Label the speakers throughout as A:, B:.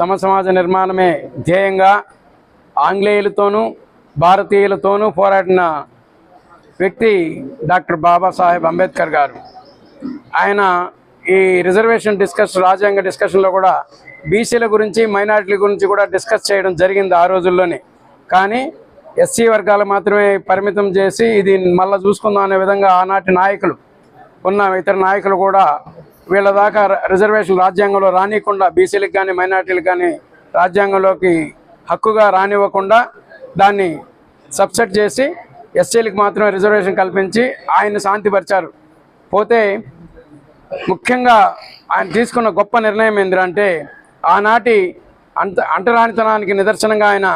A: సమసమాజ నిర్మాణమే ధ్యేయంగా ఆంగ్లేయులతోనూ భారతీయులతోనూ పోరాడిన వ్యక్తి డాక్టర్ బాబాసాహెబ్ అంబేద్కర్ గారు. ఆయన ఈ రిజర్వేషన్ డిస్కస్ రాజ్యాంగ డిస్కషన్లో కూడా బీసీల గురించి మైనారిటీల గురించి కూడా డిస్కస్ చేయడం జరిగింది ఆ రోజుల్లోనే. కానీ ఎస్సీ వర్గాలు మాత్రమే పరిమితం చేసి ఇది మళ్ళీ చూసుకుందాం అనే విధంగా ఆనాటి నాయకులు ఉన్న ఇతర నాయకులు కూడా వీళ్ళ దాకా రిజర్వేషన్ రాజ్యాంగంలో రానియకుండా బీసీలకు కానీ మైనార్టీలకు కానీ రాజ్యాంగంలోకి హక్కుగా రానివ్వకుండా దాన్ని సబ్సెట్ చేసి ఎస్సీలకు మాత్రమే రిజర్వేషన్ కల్పించి ఆయన్ని శాంతిపరిచారు. పోతే ముఖ్యంగా ఆయన తీసుకున్న గొప్ప నిర్ణయం ఏంటంటే ఆనాటి అంట అంటరానితనానికి నిదర్శనంగా ఆయన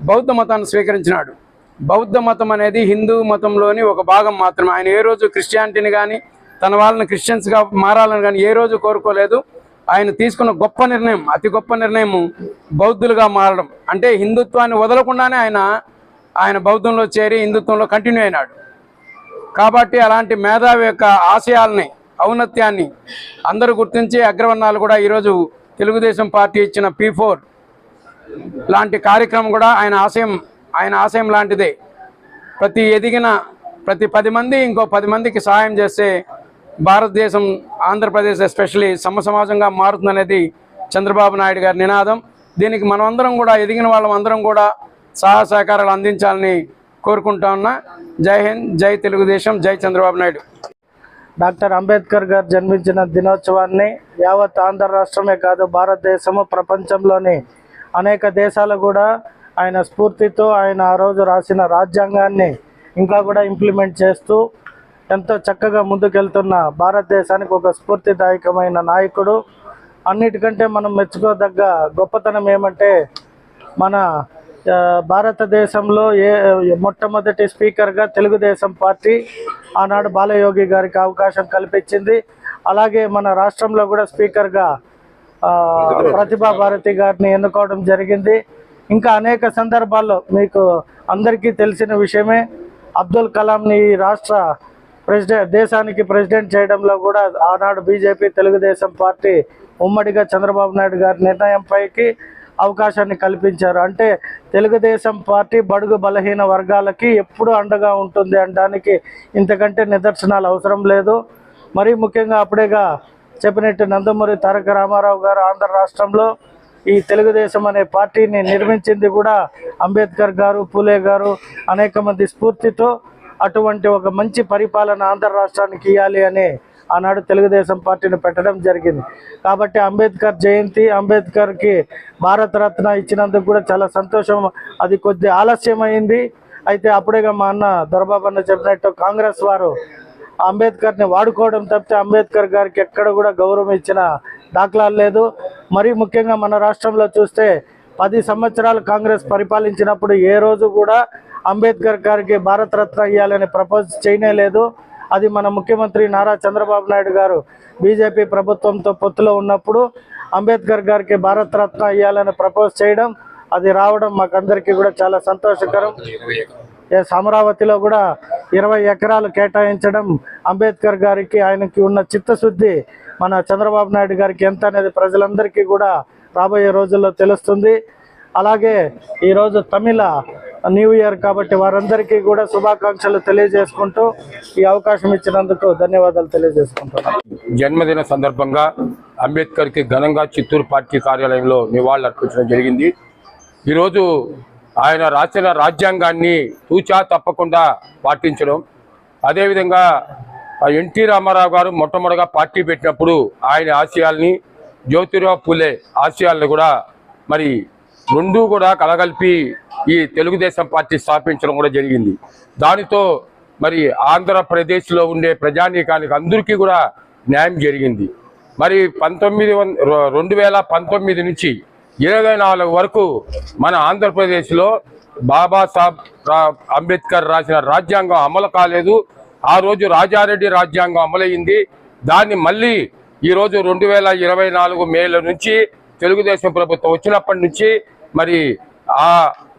A: బౌద్ధ మతాన్ని స్వీకరించినాడు. బౌద్ధ మతం అనేది హిందూ మతంలోని ఒక భాగం మాత్రమే. ఆయన ఏ రోజు క్రిస్టియానిటీని కానీ తన వాళ్ళని క్రిస్టియన్స్గా మారాలని కానీ ఏ రోజు కోరుకోలేదు. ఆయన తీసుకున్న గొప్ప నిర్ణయం అతి గొప్ప నిర్ణయం బౌద్ధులుగా మారడం. అంటే హిందుత్వాన్ని వదలకుండానే ఆయన ఆయన బౌద్ధంలో చేరి హిందుత్వంలో కంటిన్యూ అయినాడు. కాబట్టి అలాంటి మేధావి యొక్క ఆశయాల్ని ఔన్నత్యాన్ని అందరూ గుర్తించి అగ్రవర్ణాలు కూడా ఈరోజు తెలుగుదేశం పార్టీ ఇచ్చిన పీ ఫోర్ లాంటి కార్యక్రమం కూడా ఆయన ఆశయం ఆయన ఆశయం లాంటిదే. ప్రతి ఎదిగిన ప్రతి పది మంది ఇంకో పది మందికి సహాయం చేస్తే భారతదేశం ఆంధ్రప్రదేశ్ ఎస్పెషలీ సమ సమాజంగా మారుతుందనేది చంద్రబాబు నాయుడు గారి నినాదం. దీనికి మనమందరం కూడా ఎదిగిన వాళ్ళం అందరం కూడా సహాయ సహకారాలు అందించాలని కోరుకుంటా ఉన్నా. జై హింద్ జై తెలుగుదేశం జై చంద్రబాబు నాయుడు.
B: డాక్టర్ అంబేద్కర్ గారు జన్మించిన దినోత్సవాన్ని యావత్ ఆంధ్ర రాష్ట్రమే కాదు భారతదేశము ప్రపంచంలోని అనేక దేశాలు కూడా ఆయన స్ఫూర్తితో ఆయన ఆ రోజు రాసిన రాజ్యాంగాన్ని ఇంకా కూడా ఇంప్లిమెంట్ చేస్తూ ఎంతో చక్కగా ముందుకెళ్తున్న భారతదేశానికి ఒక స్ఫూర్తిదాయకమైన నాయకుడు. అన్నిటికంటే మనం మెచ్చుకోదగ్గ గొప్పతనం ఏమంటే మన భారతదేశంలో ఏ మొట్టమొదటి స్పీకర్గా తెలుగుదేశం పార్టీ ఆనాడు బాలయోగి గారికి అవకాశం కల్పించింది. అలాగే మన రాష్ట్రంలో కూడా స్పీకర్గా ప్రతిభా భారతి గారిని ఎన్నుకోవడం జరిగింది. ఇంకా అనేక సందర్భాల్లో మీకు అందరికీ తెలిసిన విషయమే అబ్దుల్ కలాంని ఈ రాష్ట్ర ప్రెసిడెంట్ దేశానికి ప్రెసిడెంట్ చేయడంలో కూడా ఆనాడు బీజేపీ తెలుగుదేశం పార్టీ ఉమ్మడిగా చంద్రబాబు నాయుడు గారి నిర్ణయంపైకి అవకాశాన్ని కల్పించారు. అంటే తెలుగుదేశం పార్టీ బడుగు బలహీన వర్గాలకి ఎప్పుడు అండగా ఉంటుంది అనడానికి ఇంతకంటే నిదర్శనాలు అవసరం లేదు. మరీ ముఖ్యంగా అప్పుడేగా చెప్పినట్టు నందమూరి తారక రామారావు గారు ఆంధ్ర రాష్ట్రంలో ఈ తెలుగుదేశం అనే పార్టీని నిర్మించింది కూడా అంబేద్కర్ గారు పూలే గారు అనేక మంది స్ఫూర్తితో అటువంటి ఒక మంచి పరిపాలన ఆంధ్ర రాష్ట్రానికి ఇవ్వాలి అని ఆనాడు తెలుగుదేశం పార్టీని పెట్టడం జరిగింది. కాబట్టి అంబేద్కర్ జయంతి అంబేద్కర్కి భారతరత్న ఇచ్చినందుకు కూడా చాలా సంతోషం. అది కొద్ది ఆలస్యమైంది. అయితే అప్పుడేగా మా అన్న దొరబాబు అన్న చెప్పినట్టు కాంగ్రెస్ వారు అంబేద్కర్ని వాడుకోవడం తప్పితే అంబేద్కర్ గారికి ఎక్కడ కూడా గౌరవం ఇచ్చిన దాఖలాలు లేదు. మరీ ముఖ్యంగా మన రాష్ట్రంలో చూస్తే పది సంవత్సరాలు కాంగ్రెస్ పరిపాలించినప్పుడు ఏ రోజు కూడా అంబేద్కర్ గారికి భారతరత్న ఇవ్వాలని ప్రపోజ్ చేయనే లేదు. అది మన ముఖ్యమంత్రి నారా చంద్రబాబు నాయుడు గారు బీజేపీ ప్రభుత్వంతో పొత్తులో ఉన్నప్పుడు అంబేద్కర్ గారికి భారతరత్న ఇవ్వాలని ప్రపోజ్ చేయడం అది రావడం మాకందరికీ కూడా చాలా సంతోషకరం. ఎస్ అమరావతిలో కూడా ఇరవై ఎకరాలు కేటాయించడం అంబేద్కర్ గారికి ఆయనకి ఉన్న చిత్తశుద్ధి మన చంద్రబాబు నాయుడు గారికి ఎంత అనేది ప్రజలందరికీ కూడా రాబోయే రోజుల్లో తెలుస్తుంది. అలాగే ఈరోజు తమిళ న్యూ ఇయర్ కాబట్టి వారందరికీ కూడా శుభాకాంక్షలు తెలియజేసుకుంటూ ఈ అవకాశం ఇచ్చినందుకు ధన్యవాదాలు తెలియజేసుకుంటున్నాను
C: జన్మదిన సందర్భంగా అంబేద్కర్కి ఘనంగా చిత్తూరు పార్టీ కార్యాలయంలో నివాళులు అర్పించడం జరిగింది. ఈరోజు ఆయన రాసిన రాజ్యాంగాన్ని తూచా తప్పకుండా పాటించడం. అదేవిధంగా ఆ ఎన్టీ రామారావు గారు మొట్టమొదటిగా పార్టీ పెట్టినప్పుడు ఆయన ఆశయాల్ని జ్యోతిరావు పూలే ఆశయాలను కూడా మరి రెండు కూడా కలగలిపి ఈ తెలుగుదేశం పార్టీ స్థాపించడం కూడా జరిగింది. దానితో మరి ఆంధ్రప్రదేశ్లో ఉండే ప్రజానీకానికి అందరికీ కూడా న్యాయం జరిగింది. మరి పంతొమ్మిది రెండు వేల పంతొమ్మిది నుంచి ఇరవై నాలుగు వరకు మన ఆంధ్రప్రదేశ్లో బాబాసాహెబ్ రా- అంబేద్కర్ రాసిన రాజ్యాంగం అమలు కాలేదు. ఆ రోజు రాజారెడ్డి రాజ్యాంగం అమలైంది. దాన్ని మళ్ళీ ఈరోజు రెండు వేల ఇరవై నాలుగు మేల నుంచి తెలుగుదేశం ప్రభుత్వం వచ్చినప్పటి నుంచి మరి ఆ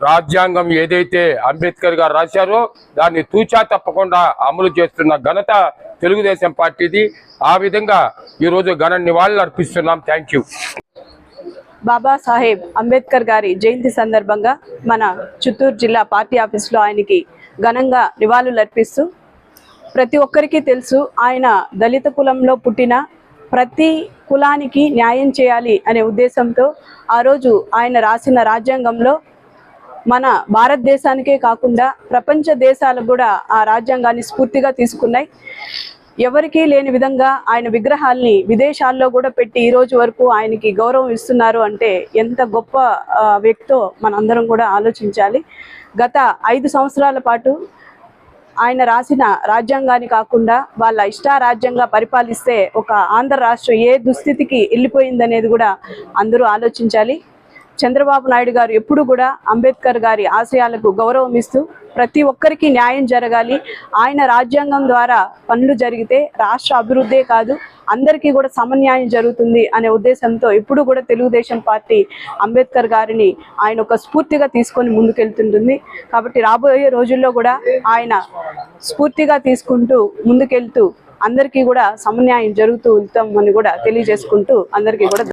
C: రాజ్యాంగం ఏదైతే అంబేద్కర్ గారు రాశారో దాన్ని తూచా తప్పకుండా అమలు చేస్తున్న ఘనత తెలుగుదేశం పార్టీది. ఆ విధంగా ఈరోజు ఘన నివాళులు అర్పిస్తున్నాం. థ్యాంక్ యూ
D: బాబాసాహెబ్ అంబేద్కర్ గారి జయంతి సందర్భంగా మన చిత్తూరు జిల్లా పార్టీ ఆఫీస్లో ఆయనకి ఘనంగా నివాళులు అర్పిస్తూ ప్రతి ఒక్కరికి తెలుసు ఆయన దళిత కులంలో పుట్టిన ప్రతి కులానికి న్యాయం చేయాలి అనే ఉద్దేశంతో ఆ రోజు ఆయన రాసిన రాజ్యాంగంలో మన భారతదేశానికే కాకుండా ప్రపంచ దేశాలకు కూడా ఆ రాజ్యాంగాన్ని స్ఫూర్తిగా తీసుకున్నాయి. ఎవరికీ లేని విధంగా ఆయన విగ్రహాల్ని విదేశాల్లో కూడా పెట్టి ఈ రోజు వరకు ఆయనకి గౌరవం ఇస్తున్నారు అంటే ఎంత గొప్ప వ్యక్తో మనందరం కూడా ఆలోచించాలి. గత ఐదు సంవత్సరాల పాటు ఆయన రాసిన రాజ్యాంగాన్ని కాకుండా వాళ్ళ ఇష్టారాజ్యంగా పరిపాలిస్తే ఒక ఆంధ్ర రాష్ట్రం ఏ దుస్థితికి వెళ్ళిపోయిందనేది కూడా అందరూ ఆలోచించాలి. చంద్రబాబు నాయుడు గారు ఎప్పుడు కూడా అంబేద్కర్ గారి ఆశయాలకు గౌరవం ఇస్తూ ప్రతి ఒక్కరికి న్యాయం జరగాలి. ఆయన రాజ్యాంగం ద్వారా పనులు జరిగితే రాష్ట్ర అభివృద్ధే కాదు అందరికీ కూడా సమన్యాయం జరుగుతుంది అనే ఉద్దేశంతో ఎప్పుడు కూడా తెలుగుదేశం పార్టీ అంబేద్కర్ గారిని ఆయన ఒక స్ఫూర్తిగా తీసుకొని ముందుకెళ్తుంటుంది. కాబట్టి రాబోయే రోజుల్లో కూడా ఆయన స్ఫూర్తిగా తీసుకుంటూ ముందుకెళ్తూ అందరికీ కూడా సమన్యాయం జరుగుతూ ఉంటామని కూడా తెలియజేసుకుంటూ అందరికీ కూడా